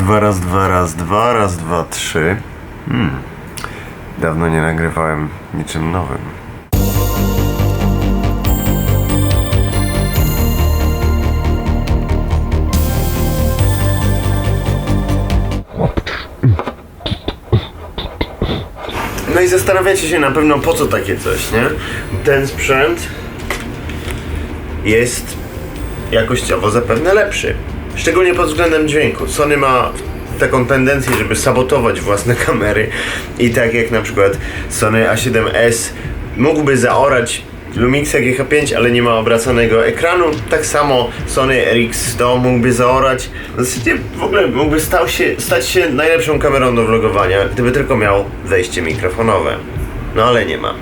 dwa, raz, dwa, raz, dwa, raz, dwa, trzy. Hmm. Dawno nie nagrywałem niczym nowym. No i zastanawiacie się na pewno po co takie coś, nie? Ten sprzęt jest jakościowo zapewne lepszy. Szczególnie pod względem dźwięku. Sony ma taką tendencję, żeby sabotować własne kamery i tak jak na przykład Sony A7S mógłby zaorać Lumixa GH5, ale nie ma obracanego ekranu. Tak samo Sony RX100 mógłby zaorać. W zasadzie w ogóle mógłby stał się, stać się najlepszą kamerą do vlogowania, gdyby tylko miał wejście mikrofonowe. No ale nie ma.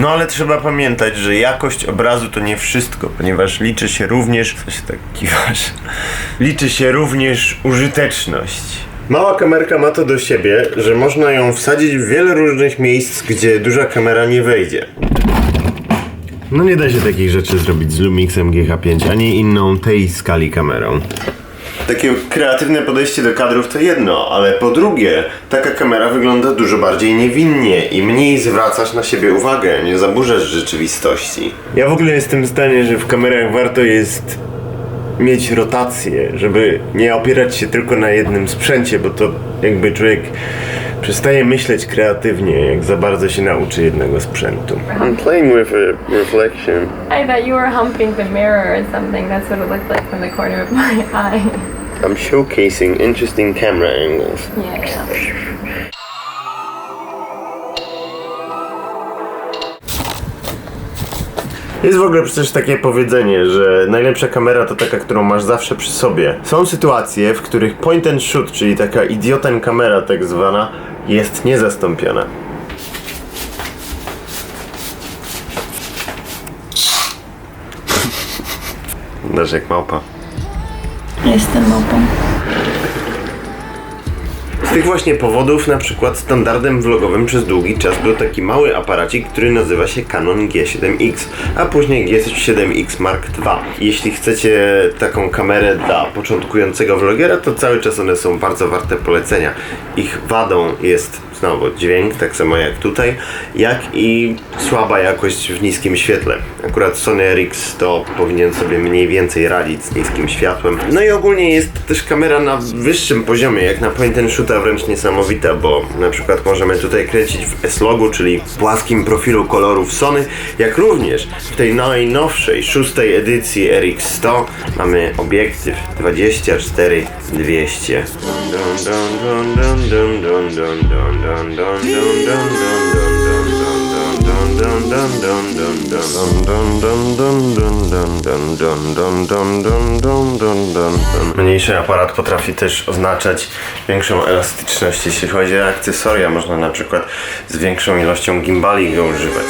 No ale trzeba pamiętać, że jakość obrazu to nie wszystko, ponieważ liczy się również. Co się tak kiwasz? Liczy się również użyteczność. Mała kamerka ma to do siebie, że można ją wsadzić w wiele różnych miejsc, gdzie duża kamera nie wejdzie. No nie da się takich rzeczy zrobić z Lumixem GH5 ani inną tej skali kamerą. Takie kreatywne podejście do kadrów to jedno, ale po drugie, taka kamera wygląda dużo bardziej niewinnie i mniej zwracasz na siebie uwagę, nie zaburzasz rzeczywistości. Ja w ogóle jestem zdania, że w kamerach warto jest mieć rotację, żeby nie opierać się tylko na jednym sprzęcie, bo to jakby człowiek przestaje myśleć kreatywnie, jak za bardzo się nauczy jednego sprzętu. I'm playing with a reflection. I thought you were humping the mirror or something. That's what it looked like from the corner of my eye. I'm showcasing interesting camera angles. Yeah, yeah. Jest w ogóle przecież takie powiedzenie, że najlepsza kamera to taka, którą masz zawsze przy sobie. Są sytuacje, w których point and shoot, czyli taka idioten kamera tak zwana, jest niezastąpiona. Dasz jak małpa. Jestem małpą. Z tych właśnie powodów na przykład standardem vlogowym przez długi czas był taki mały aparacik, który nazywa się Canon G7X, a później G7X Mark II. Jeśli chcecie taką kamerę dla początkującego vlogera, to cały czas one są bardzo warte polecenia. Ich wadą jest znowu dźwięk, tak samo jak tutaj, jak i słaba jakość w niskim świetle. Akurat Sony RX to powinien sobie mniej więcej radzić z niskim światłem. No i ogólnie jest też kamera na wyższym poziomie, jak na point and shoota wręcz niesamowita, bo na przykład możemy tutaj kręcić w S-Logu, czyli płaskim profilu kolorów Sony, jak również w tej najnowszej, szóstej edycji RX100 mamy obiektyw 24 200. Mniejszy aparat potrafi też oznaczać większą elastyczność, jeśli chodzi o akcesoria. Można na przykład z większą ilością gimbali go używać.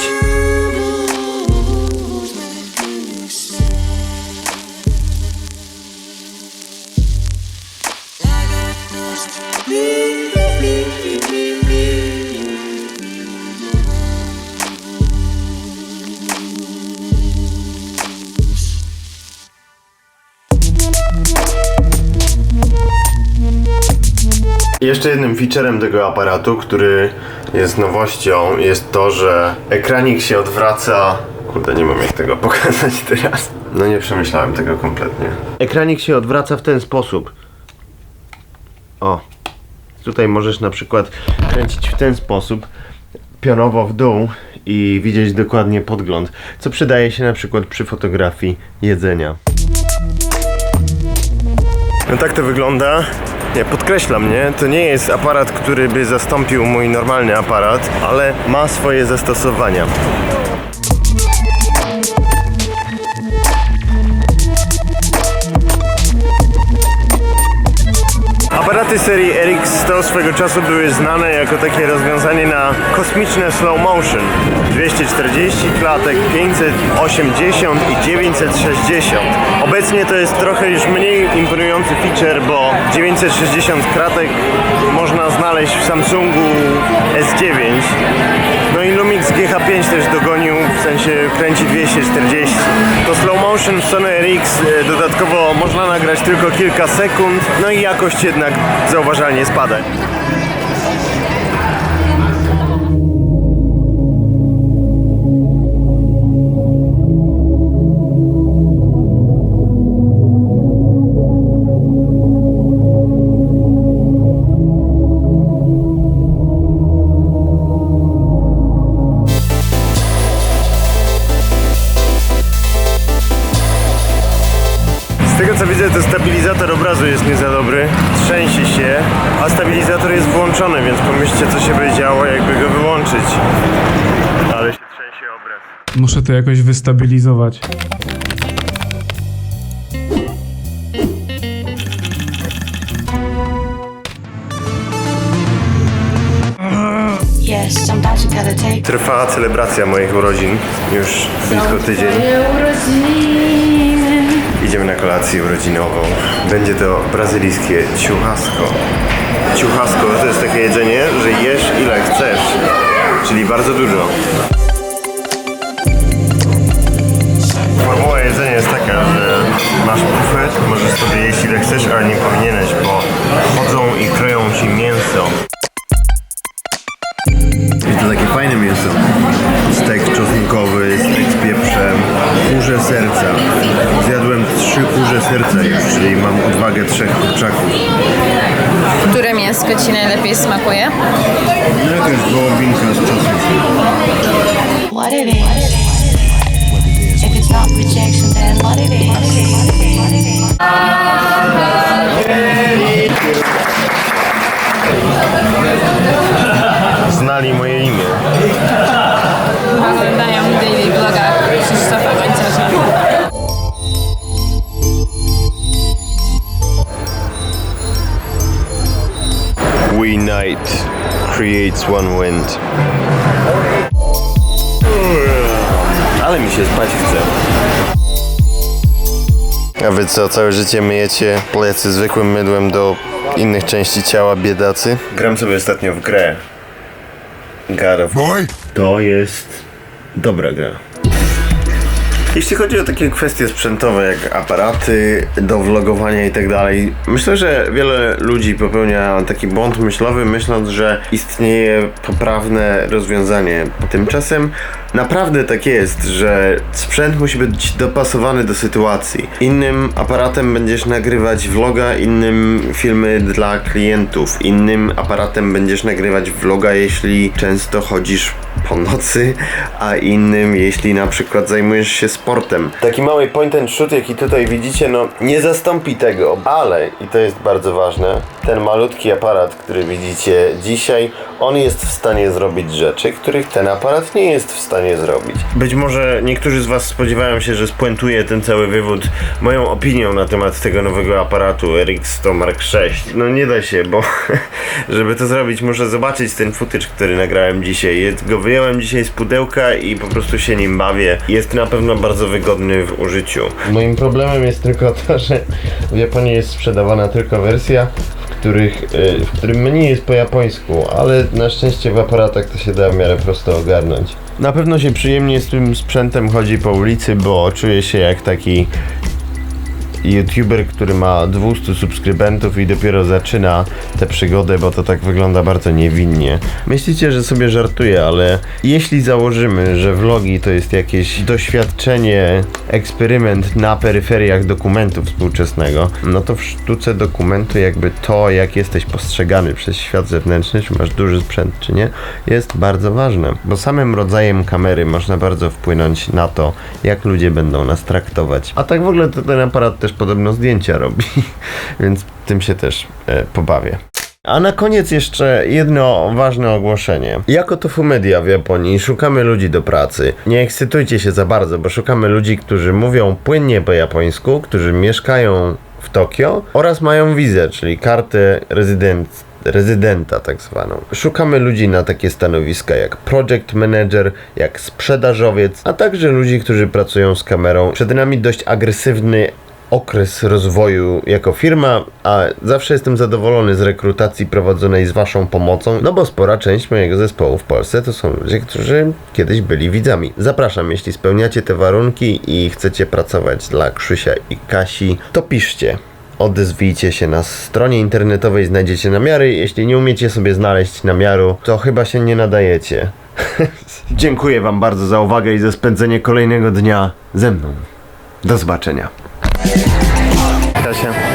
Jeszcze jednym featurem tego aparatu, który jest nowością, jest to, że ekranik się odwraca. Kurde, nie mam jak tego pokazać teraz. No nie przemyślałem tego kompletnie. Ekranik się odwraca w ten sposób. O. Tutaj możesz na przykład kręcić w ten sposób pionowo w dół i widzieć dokładnie podgląd, co przydaje się na przykład przy fotografii jedzenia. No tak to wygląda. Ja podkreślam, nie? To nie jest aparat, który by zastąpił mój normalny aparat, ale ma swoje zastosowania. Aparaty serii RX100 swego czasu były znane jako takie rozwiązanie na kosmiczne slow motion. 240 klatek, 580 i 960. Obecnie to jest trochę już mniej imponujący feature, bo 960 kratek można znaleźć w Samsungu S9. No i Lumix GH5 205 też dogonił, w sensie kręci 240. To slow motion w Sony RX e, dodatkowo można nagrać tylko kilka sekund, no i jakość jednak zauważalnie spada. Tego co widzę, to stabilizator obrazu jest nie za dobry, trzęsie się, a stabilizator jest włączony, więc pomyślcie co się by działo, jakby go wyłączyć. Ale się trzęsie obraz. Muszę to jakoś wystabilizować. Trwa celebracja moich urodzin, już blisko tydzień. Idziemy na kolację urodzinową. Będzie to brazylijskie ciuchasko. Ciuchasko to jest takie jedzenie, że jesz ile chcesz, czyli bardzo dużo. Formuła jedzenia jest taka, że masz bufet, możesz sobie jeść ile chcesz, ale nie powinieneś, kurze serca już, czyli mam odwagę trzech kurczaków. Które mięsko Ci najlepiej smakuje? Jakaś wołowinka z czosnkiem. what it is. If it's not rejection, then what it is. What it is. What it is. What it is. Znali moje imię. Oglądają daily vloga We night creates one wind. Ale mi się spać chce. A wy co, całe życie myjecie plecy zwykłym mydłem do innych części ciała, biedacy? Gram sobie ostatnio w grę. God of. To jest dobra gra. Jeśli chodzi o takie kwestie sprzętowe jak aparaty do vlogowania i tak dalej, myślę, że wiele ludzi popełnia taki błąd myślowy, myśląc, że istnieje poprawne rozwiązanie. Tymczasem naprawdę tak jest, że sprzęt musi być dopasowany do sytuacji. Innym aparatem będziesz nagrywać vloga, innym filmy dla klientów, innym aparatem będziesz nagrywać vloga, jeśli często chodzisz po nocy, a innym, jeśli na przykład zajmujesz się sportem. Taki mały point and shoot, jaki tutaj widzicie, no nie zastąpi tego, ale, i to jest bardzo ważne, ten malutki aparat, który widzicie dzisiaj, on jest w stanie zrobić rzeczy, których ten aparat nie jest w stanie zrobić. Być może niektórzy z Was spodziewają się, że spuentuję ten cały wywód moją opinią na temat tego nowego aparatu RX100 Mark VI. No nie da się, bo żeby to zrobić muszę zobaczyć ten footage, który nagrałem dzisiaj. Go wyjąłem dzisiaj z pudełka i po prostu się nim bawię. Jest na pewno bardzo wygodny w użyciu. Moim problemem jest tylko to, że w Japonii jest sprzedawana tylko wersja, których, y, w którym menu jest po japońsku, ale na szczęście w aparatach to się da w miarę prosto ogarnąć. Na pewno się przyjemnie z tym sprzętem chodzi po ulicy, bo czuję się jak taki youtuber, który ma 200 subskrybentów i dopiero zaczyna tę przygodę, bo to tak wygląda bardzo niewinnie. Myślicie, że sobie żartuję, ale jeśli założymy, że vlogi to jest jakieś doświadczenie, eksperyment na peryferiach dokumentu współczesnego, no to w sztuce dokumentu jakby to, jak jesteś postrzegany przez świat zewnętrzny, czy masz duży sprzęt, czy nie, jest bardzo ważne, bo samym rodzajem kamery można bardzo wpłynąć na to, jak ludzie będą nas traktować. A tak w ogóle to ten aparat też podobno zdjęcia robi, więc tym się też e, pobawię. A na koniec jeszcze jedno ważne ogłoszenie. Jako Tofu Media w Japonii szukamy ludzi do pracy. Nie ekscytujcie się za bardzo, bo szukamy ludzi, którzy mówią płynnie po japońsku, którzy mieszkają w Tokio oraz mają wizę, czyli kartę rezydent rezydenta tak zwaną. Szukamy ludzi na takie stanowiska jak project manager, jak sprzedażowiec, a także ludzi, którzy pracują z kamerą. Przed nami dość agresywny okres rozwoju jako firma, a zawsze jestem zadowolony z rekrutacji prowadzonej z Waszą pomocą, no bo spora część mojego zespołu w Polsce to są ludzie, którzy kiedyś byli widzami. Zapraszam, jeśli spełniacie te warunki i chcecie pracować dla Krzysia i Kasi, to piszcie. Odezwijcie się na stronie internetowej, znajdziecie namiary. Jeśli nie umiecie sobie znaleźć namiaru, to chyba się nie nadajecie. Dziękuję Wam bardzo za uwagę i za spędzenie kolejnego dnia ze mną. Do zobaczenia. yeah